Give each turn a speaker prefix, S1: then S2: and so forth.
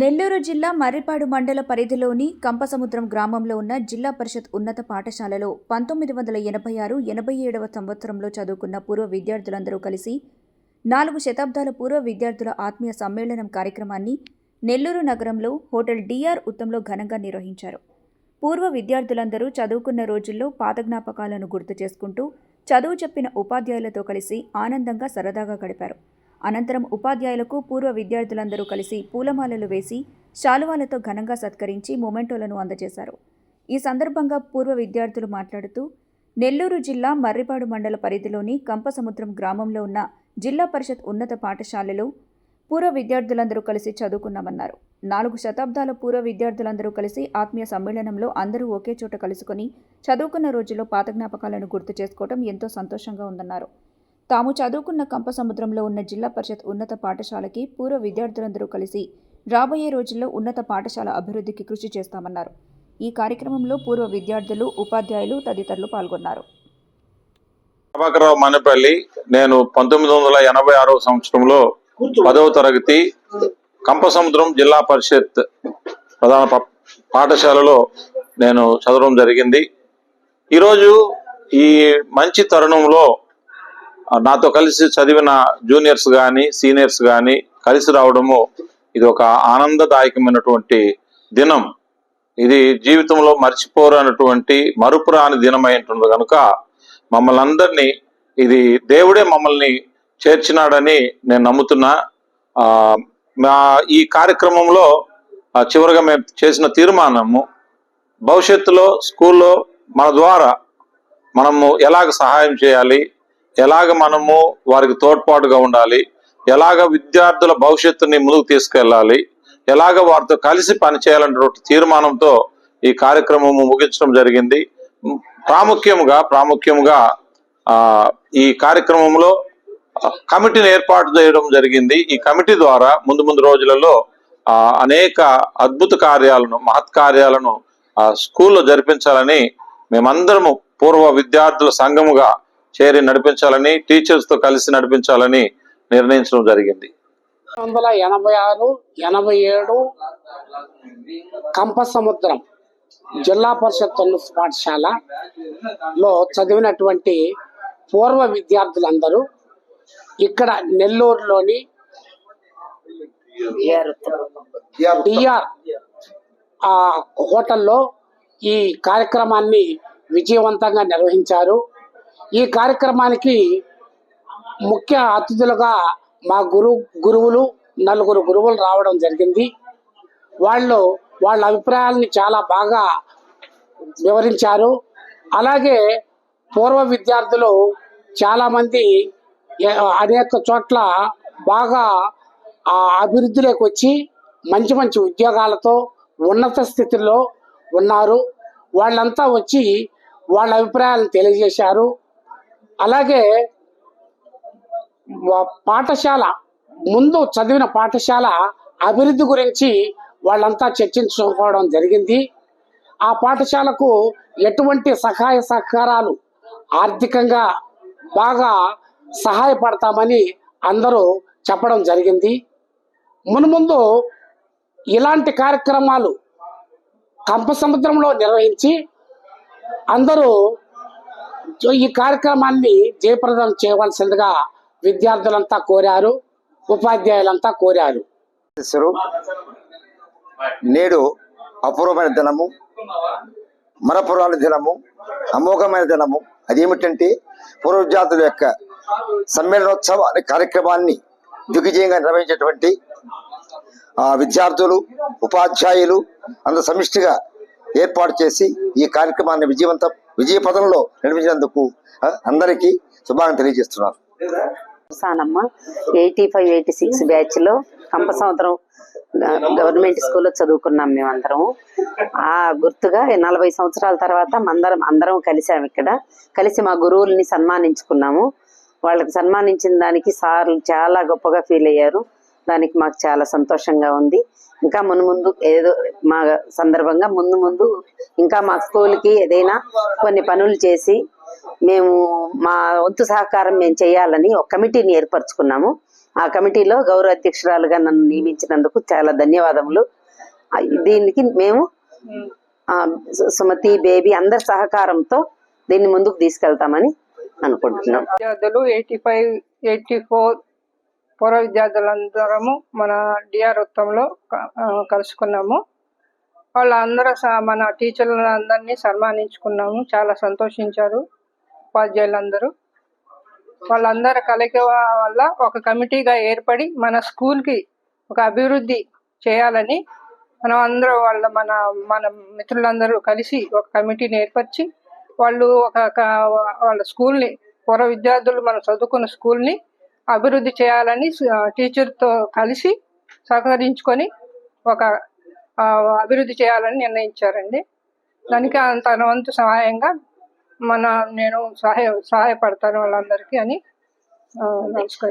S1: నెల్లూరు జిల్లా మర్రిపాడు మండల పరిధిలోని కంపసముద్రం గ్రామంలో ఉన్న జిల్లా పరిషత్ ఉన్నత పాఠశాలలో పంతొమ్మిది వందల ఎనభై ఆరు ఎనభై ఏడవ సంవత్సరంలో చదువుకున్న పూర్వ విద్యార్థులందరూ కలిసి నాలుగు శతాబ్దాల పూర్వ విద్యార్థుల ఆత్మీయ సమ్మేళనం కార్యక్రమాన్ని నెల్లూరు నగరంలో హోటల్ డిఆర్ ఉత్తంలో ఘనంగా నిర్వహించారు. పూర్వ విద్యార్థులందరూ చదువుకున్న రోజుల్లో పాత జ్ఞాపకాలను గుర్తు చేసుకుంటూ చదువు చెప్పిన ఉపాధ్యాయులతో కలిసి ఆనందంగా సరదాగా గడిపారు. అనంతరం ఉపాధ్యాయులకు పూర్వ విద్యార్థులందరూ కలిసి పూలమాలలు వేసి శాలువాలతో ఘనంగా సత్కరించి మొమెంటోలను అందజేశారు. ఈ సందర్భంగా పూర్వ విద్యార్థులు మాట్లాడుతూ నెల్లూరు జిల్లా మర్రిపాడు మండల పరిధిలోని కంపసముద్రం గ్రామంలో ఉన్న జిల్లా పరిషత్ ఉన్నత పాఠశాలలో పూర్వ విద్యార్థులందరూ కలిసి చదువుకున్నామన్నారు. నాలుగు శతాబ్దాల పూర్వ విద్యార్థులందరూ కలిసి ఆత్మీయ సమ్మేళనంలో అందరూ ఒకే చోట కలుసుకొని చదువుకున్న రోజుల్లో పాత జ్ఞాపకాలను గుర్తు చేసుకోవడం ఎంతో సంతోషంగా ఉందన్నారు. తాము చదువుకున్న కంపసముద్రంలో ఉన్న జిల్లా పరిషత్ ఉన్నత పాఠశాలకి పూర్వ విద్యార్థులందరూ కలిసి రాబోయే రోజుల్లో ఉన్నత పాఠశాల అభివృద్ధికి కృషి చేస్తామన్నారు. ఈ కార్యక్రమంలో పూర్వ విద్యార్థులు ఉపాధ్యాయులు తదితరులు పాల్గొన్నారు.
S2: ప్రభాకరరావు మనేపల్లి నేను పంతొమ్మిది వందల ఎనభై ఆరవ సంవత్సరంలో పదవ తరగతి కంపసముద్రం జిల్లా పరిషత్ ప్రధాన పాఠశాలలో నేను చదవడం జరిగింది. ఈరోజు ఈ మంచి తరుణంలో నాతో కలిసి చదివిన జూనియర్స్ కానీ సీనియర్స్ కానీ కలిసి రావడము ఇది ఒక ఆనందదాయకమైనటువంటి దినం. ఇది జీవితంలో మర్చిపోరనటువంటి మరుపురాని దినమై ఉంటుంది కనుక మమ్మల్ని అందరినీ ఇది దేవుడే మమ్మల్ని చేర్చినాడని నేను నమ్ముతున్నా. మా ఈ కార్యక్రమంలో చివరిగా మేము చేసిన తీర్మానము భవిష్యత్తులో స్కూల్లో మన ద్వారా మనము ఎలాగ సహాయం చేయాలి ఎలాగ మనము వారికి తోడ్పాటుగా ఉండాలి? ఎలాగ విద్యార్థుల భవిష్యత్తుని ముందుకు తీసుకెళ్ళాలి? ఎలాగ వారితో కలిసి పనిచేయాలన్నటువంటి తీర్మానంతో ఈ కార్యక్రమము ముగించడం జరిగింది. ప్రాముఖ్యంగా ప్రాముఖ్యముగా ప్రాముఖ్యముగా ఈ కార్యక్రమంలో కమిటీని ఏర్పాటు చేయడం జరిగింది. ఈ కమిటీ ద్వారా ముందు ముందు రోజులలో అనేక అద్భుత కార్యాలను మహత్ కార్యాలను స్కూల్లో జరిపించాలని మేమందరము పూర్వ విద్యార్థుల సంఘముగా చేరి నడిపించాలని టీచర్స్తో కలిసి నడిపించాలని నిర్ణయించడం జరిగింది.
S3: వందల ఎనభై ఆరు ఎనభై ఏడు కంప సముద్రం జిల్లా పరిషత్ ఉన్నత పాఠశాలలో చదివినటువంటి పూర్వ విద్యార్థులందరూ ఇక్కడ నెల్లూరులోని డిఆర్ ఆ హోటల్లో ఈ కార్యక్రమాన్ని విజయవంతంగా నిర్వహించారు. ఈ కార్యక్రమానికి ముఖ్య అతిథులుగా మా గురు గురువులు నలుగురు గురువులు రావడం జరిగింది. వాళ్ళు వాళ్ళ అభిప్రాయాలని చాలా బాగా వివరించారు. అలాగే పూర్వ విద్యార్థులు చాలామంది అనేక చోట్ల బాగా ఆ అభివృద్ధిలోకి వచ్చి మంచి మంచి ఉద్యోగాలతో ఉన్నత స్థితిలో ఉన్నారు. వాళ్ళంతా వచ్చి వాళ్ళ అభిప్రాయాలను తెలియజేశారు. అలాగే పాఠశాల ముందు చదివిన పాఠశాల అభివృద్ధి గురించి వాళ్ళంతా చర్చించుకోవడం జరిగింది. ఆ పాఠశాలకు ఎటువంటి సహాయ సహకారాలు ఆర్థికంగా బాగా సహాయపడతామని అందరూ చెప్పడం జరిగింది. మునుముందు ఇలాంటి కార్యక్రమాలు కంప సముద్రంలో నిర్వహించి అందరూ ఈ కార్యక్రమాన్ని జయప్రదం చేయవలసిందిగా విద్యార్థులంతా కోరారు ఉపాధ్యాయులంతా కోరారు.
S4: నేడు అపూర్వమైన దినము మరపురాల దినము అమోఘమైన దినము. అదేమిటంటే పూర్వ విద్యార్థుల యొక్క సమ్మేళనోత్సవ అనే కార్యక్రమాన్ని దిగ్విజయంగా నిర్వహించేటువంటి ఆ విద్యార్థులు ఉపాధ్యాయులు అందరూ సమిష్టిగా ఏర్పాటు చేసి ఈ కార్యక్రమాన్ని విజయవంతం విజయ పదంలో నడిపించినందుకు అందరికీ శుభాకాంక్షలు తెలియజేస్తున్నారు
S5: Sanamma eighty five eighty six బ్యాచ్లో కంప సంవత్సరం గవర్నమెంట్ స్కూల్లో చదువుకున్నాం మేమందరం ఆ గుర్తుగా నలభై సంవత్సరాల తర్వాత అందరం అందరం కలిసాము ఇక్కడ. కలిసి మా గురువుల్ని సన్మానించుకున్నాము. వాళ్ళకి సన్మానించిన దానికి సార్లు చాలా గొప్పగా ఫీల్ అయ్యారు. దానికి మాకు చాలా సంతోషంగా ఉంది. ఇంకా మును ముందు ఏదో మా సందర్భంగా ముందు ముందు ఇంకా మా స్కూల్కి ఏదైనా కొన్ని పనులు చేసి మేము మా వంతు సహకారం మేము చేయాలని ఒక కమిటీని ఏర్పరచుకున్నాము. ఆ కమిటీలో గౌరవ అధ్యక్షురాలుగా నన్ను నియమించినందుకు చాలా ధన్యవాదములు. దీనికి మేము సుమతి బేబీ అందరి సహకారంతో దీన్ని ముందుకు తీసుకెళ్తామని అనుకుంటున్నాం.
S6: విద్యార్థులు ఎయిటీ ఫైవ్ ఎయిటీ ఫోర్ పూర్వ విద్యార్థులందరము మన డిఆర్ వృత్తంలో కలుసుకున్నాము. వాళ్ళందరూ స- మన టీచర్లందరినీ సన్మానించుకున్నాము. చాలా సంతోషించారు ఉపాధ్యాయులందరూ. వాళ్ళందరి కలయిక వల్ల ఒక కమిటీగా ఏర్పడి మన స్కూల్కి ఒక అభివృద్ధి చేయాలని మనం అందరూ వాళ్ళ మన మన మిత్రులందరూ కలిసి ఒక కమిటీని ఏర్పరిచి వాళ్ళు ఒక ఒక- వాళ్ళ స్కూల్ని పూర్వ విద్యార్థులు మనం చదువుకున్న స్కూల్ని అభివృద్ధి చేయాలని టీచర్తో కలిసి సహకరించుకొని ఒక అభివృద్ధి చేయాలని నిర్ణయించారండి. దానికి తన వంతు సహాయంగా మన నేను సహాయ సహాయపడతాను వాళ్ళందరికీ అని నమస్కారం.